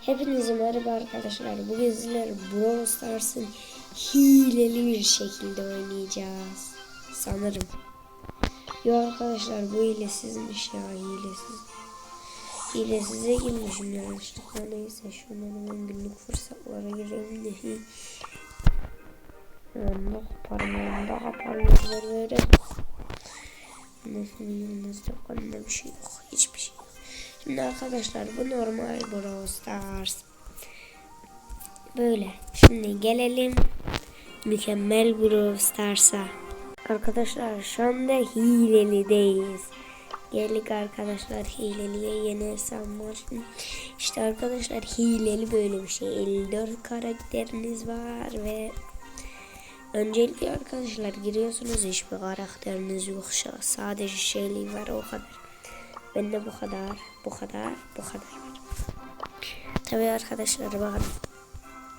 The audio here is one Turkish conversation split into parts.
Hepinize merhaba arkadaşlar. Bugün sizlerle Brawl Stars'ın hileli bir şekilde oynayacağız. Sanırım. Yo arkadaşlar bu hilesizmiş ya hilesiz. Hilesize girmişim yanlışlıkla neyse şundan hemen günlük fırsatlara girelim de. hi- Onda parmağımda kaparlar böyle. Nasıl yanınızda bende bir şey yok. Hiçbir şey yok. Şimdi arkadaşlar bu normal Brawl Stars. Böyle. Şimdi gelelim mükemmel Brawl Stars'a. Arkadaşlar şu anda hilelideyiz. Geldik arkadaşlar hileliye yeni hesabım var. İşte arkadaşlar hileli böyle bir şey. 54 karakteriniz var ve Öncelikle arkadaşlar giriyorsunuz hiçbir karakteriniz yok. Sadece şeyli var o kadar. Bende bu kadar, bu kadar, bu kadar var. Tabii arkadaşlar bakın.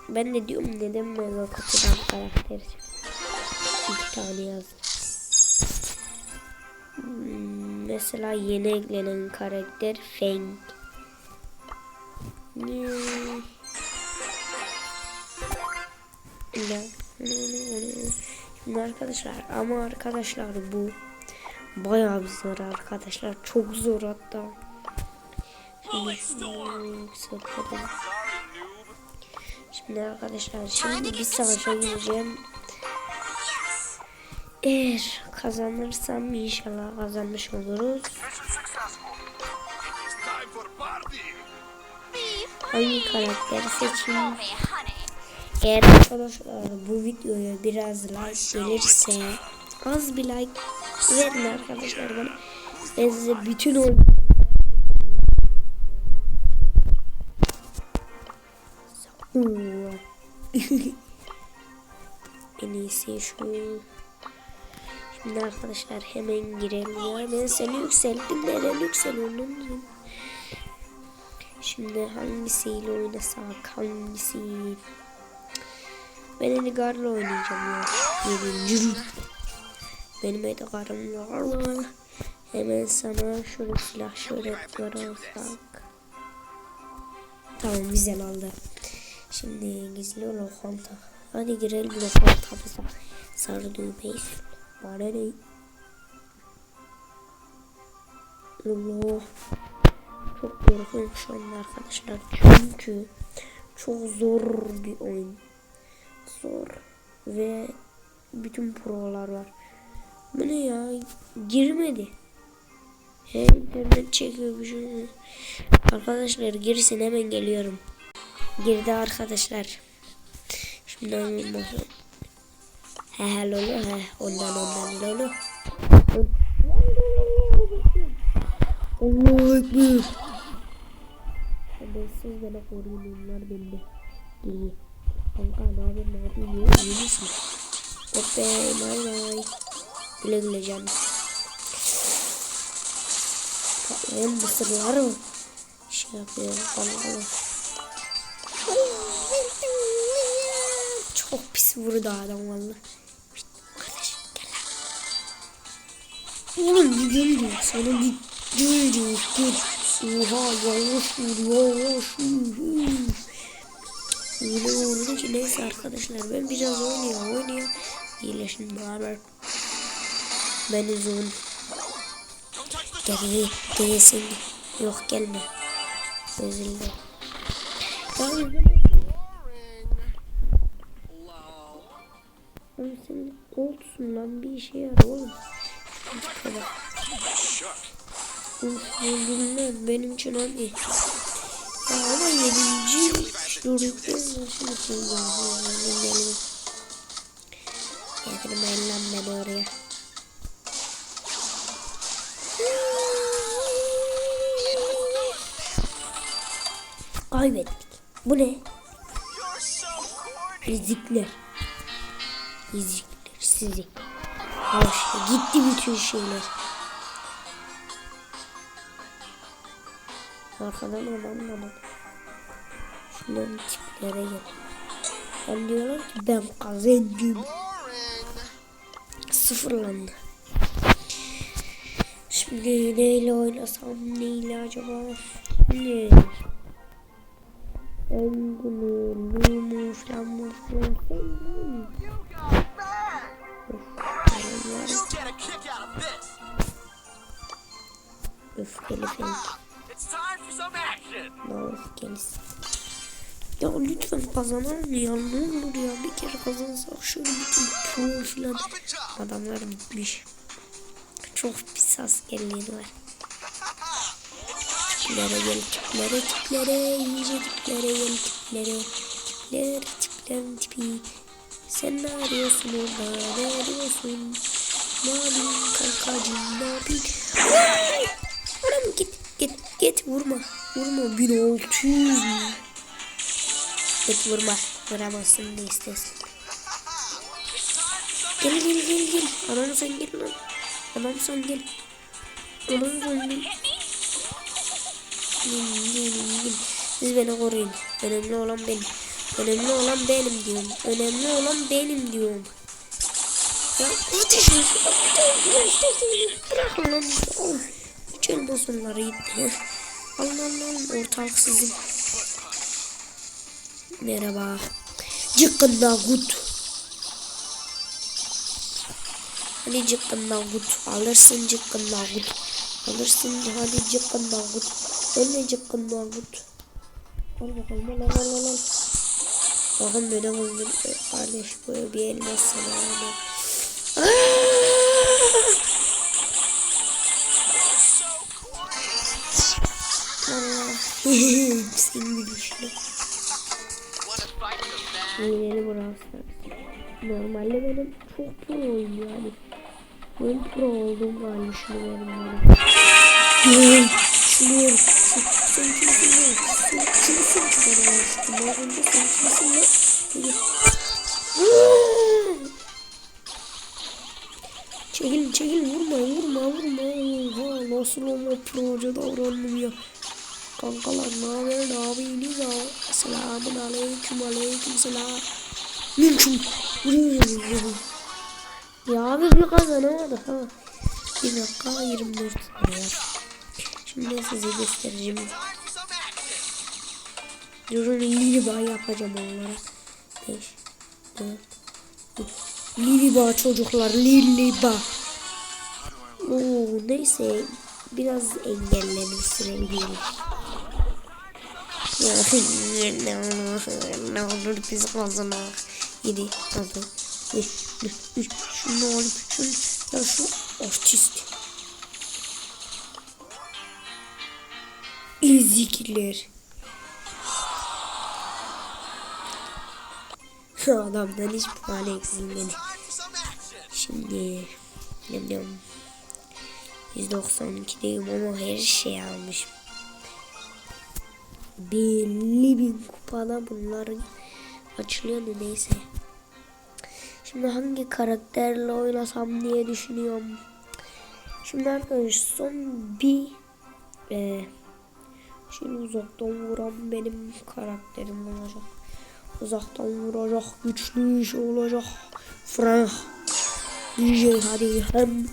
Ben de diyorum neden mega kutudan karakter iki tane yazdım. Hmm, mesela yeni eklenen karakter Feng. Ne? Şimdi arkadaşlar ama arkadaşlar bu bayağı bir zor arkadaşlar. Çok zor hatta. Şimdi arkadaşlar şimdi bir savaşa gireceğim. Eğer kazanırsam inşallah kazanmış oluruz. Hangi karakteri seçeyim? Eğer arkadaşlar bu videoya biraz like gelirse az bir like verin arkadaşlar bana. Ben size bütün oyun Oo. en iyisi şu. Şimdi arkadaşlar hemen girelim ya. Ben seni yükselttim. Neden yükseliyorum? Şimdi hangisiyle oynasak? Hangisi? Ben Edgar'la oynayacağım ya. Yedinci. Benim Edgar'ım var. Hemen sana şöyle silah şöhretler alsak. Tamam güzel oldu. Şimdi gizli lokanta. Hadi girelim lokantamıza. Sarı düğmeyi sür. Bana ne? Allah. Çok korkuyorum şu anda arkadaşlar. Çünkü çok zor bir oyun. Zor. Ve bütün prolar var. Bu ne ya? Girmedi. He, internet çekiyor bir şey. Arkadaşlar girsin hemen geliyorum. Girdi arkadaşlar. Şimdi bakalım. He he lolo he ondan ondan lolo. Allahu Ekber. Ben siz bana koruyun onlar bende. İyi. Kanka ne haber ne yapayım ya iyi misin? Hoppe bay bay. Güle güle canım. Patlayan mısırlar mı? Şey yapıyor kanka. Çok pis vurdu adam valla. Şşt, Kardeş gel. Oğlum diyor. Sana bir gel diyor. Gel. Oha yavaş vur yavaş vur. Öyle vurdu ki neyse arkadaşlar ben biraz oynuyor oynuyor. İyileşin beraber. Ben uzun. Gel gelsin. Yok gelme. Üzüldüm. Oğlum sen olsun lan bir işe yarar oğlum. Hadi. Uf öldüm benim için abi. Ya ama yedinci Doruk'ta nasıl yapıyorum? Getirmeyin lan beni oraya. Kaybettik. Bu ne? Ezikler. Ezikler sizi. Hoş gitti bütün şeyler. Arkadan adam bana. Şunların tiplere gel. Ben diyorlar ki ben kazandım. Sıfırlandı. Şimdi neyle oynasam neyle acaba? Ne? Engini, Lumu, Flammu, Flammu. You get a kick out of this. Öfkeli fake. It's time for some action. Daha öfkelisin. Ya lütfen kazanalım ya ne olur ya bir kere kazansak şöyle bütün pro filan adamlar bitmiş. Çok pis askerliği var. Tiplere gel tiplere tiplere iyice tiplere gel tiplere tipler tipler tipi. Sen ne arıyorsun orada ne arıyorsun? Ne yapayım kankacım ne yapayım? Ay! Anam git git git vurma vurma 1600 mü? Git vurma vuramazsın ne istersin. Gel gel gel gel. Anam sen gel lan. Anam sen gel. Anam sen gel. Siz beni koruyun. Önemli olan benim. Önemli olan benim diyorum. Önemli olan benim diyorum. Ya ateş olsun. Bırak lan. Elmas onları gitti. Allah Allah. Ortalık sizin. Merhaba. Cıkkında gut. Hadi cıkkından gut. Alırsın cıkkından gut. Alırsın hadi cıkkından gut. Ölme cıkkından gut. Al bakalım al al al al. Bakın beni kızdır. Kardeş böyle bir elmas sana. Hani. Allah. Senin gülüşüne. Yeni Brawl Stars. Normalde benim çok pro oyun yani. Ben pro oldum galiba şunu verin bana. Şunu. Sen kimsin lan? Sen kimsin ki bana açtın? Az önce sen kimsin lan? Çekil çekil vurma vurma vurma. Oha nasıl ama proje davrandım ya. Kankalar ne haber ne yapıyorsunuz ya? Selamun aleyküm aleyküm selam. Mümkün. Ya abi bir kazanamadık ha. Bir dakika 24 saniye. Şimdi size göstereceğim. Durun Liliba yapacağım onlara. 5, 4, Liliba çocuklar Liliba. Oo, neyse biraz engellenir sürebilirim. Ya ne olur, biz kazanak. 7, 6, 5, 4, 3, şunu alayım, şunu, ya şu artist. İzikler. Adamdan hiç puan eksilmedi. Şimdi yam yam. 192'deyim ama her şey almışım. Belli bin kupada bunların açılıyor da neyse. Şimdi hangi karakterle oynasam diye düşünüyorum. Şimdi arkadaşlar son bir e, şimdi uzaktan vuran benim karakterim olacak. Uzaktan vuracak güçlü iş olacak. Frank. DJ hadi hem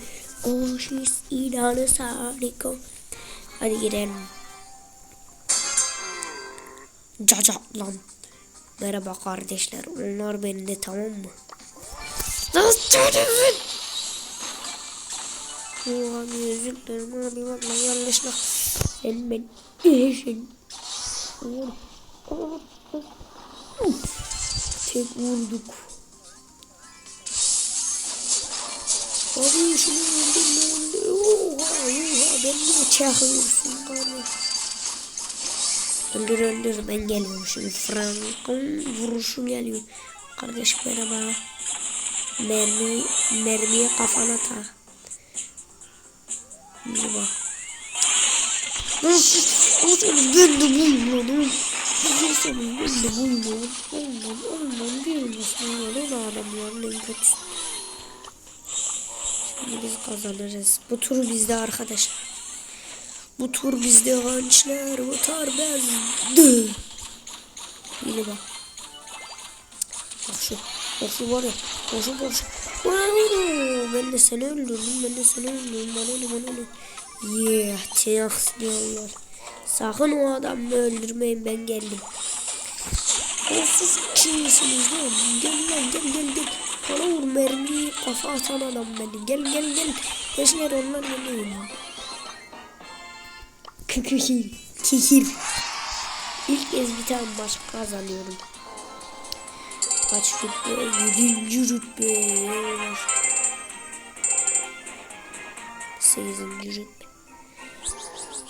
Oşis ilanı sariko. Hadi gidelim. Caca lan. Merhaba kardeşler. Onlar bende tamam mı? Nasıl? Abi özür dilerim abi valla yanlışlık. Sen ben eşin. Tek vurduk. Abi şunu vurdum ne oldu? Oha oha ben niye çakıyorsun kardeş? Öldür öldür ben geliyorum şimdi Frank'ın vuruşu geliyor. Kardeş merhaba. Mermi, mermiye kafana tak. Bir bak. Nasıl? Nasıl? Ben de lan. Nasıl? Ben de lan. Olmam olmam diyorsun ya. Ne adamların en kötüsü. Şimdi biz kazanırız. Bu tur bizde arkadaşlar. Bu tur bizde gençler. Bu tur bizde. Yine bak. Bak şu. Şu var ya. Bak şu. Wow, Ben de seni öldürdüm. Ben de seni öldürdüm. Bana ne bana ne. Yeah. Çeyak diyorlar. Sakın o adamı öldürmeyin. Ben geldim. Siz kimsiniz lan? Gel lan gel gel gel. Bana vur mermiyi kafa atan adam beni. Gel gel gel. Gençler onlar geliyor. Kıkır. Kikir. İlk kez bir tane maç kazanıyorum. Kaç rütbe? Yedinci rütbe. Sekizinci rütbe.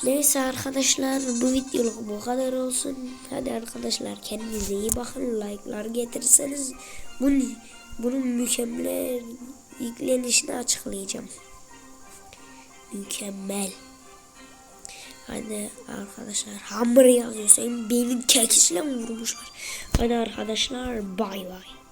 Neyse arkadaşlar bu videoluk bu kadar olsun. Hadi arkadaşlar kendinize iyi bakın. Like'lar getirirseniz bunun, bunun mükemmel yüklenişini açıklayacağım. Mükemmel. Hadi arkadaşlar hamur yazıyor. Senin beynin kekisle mi vurmuşlar? Hadi arkadaşlar bay bay.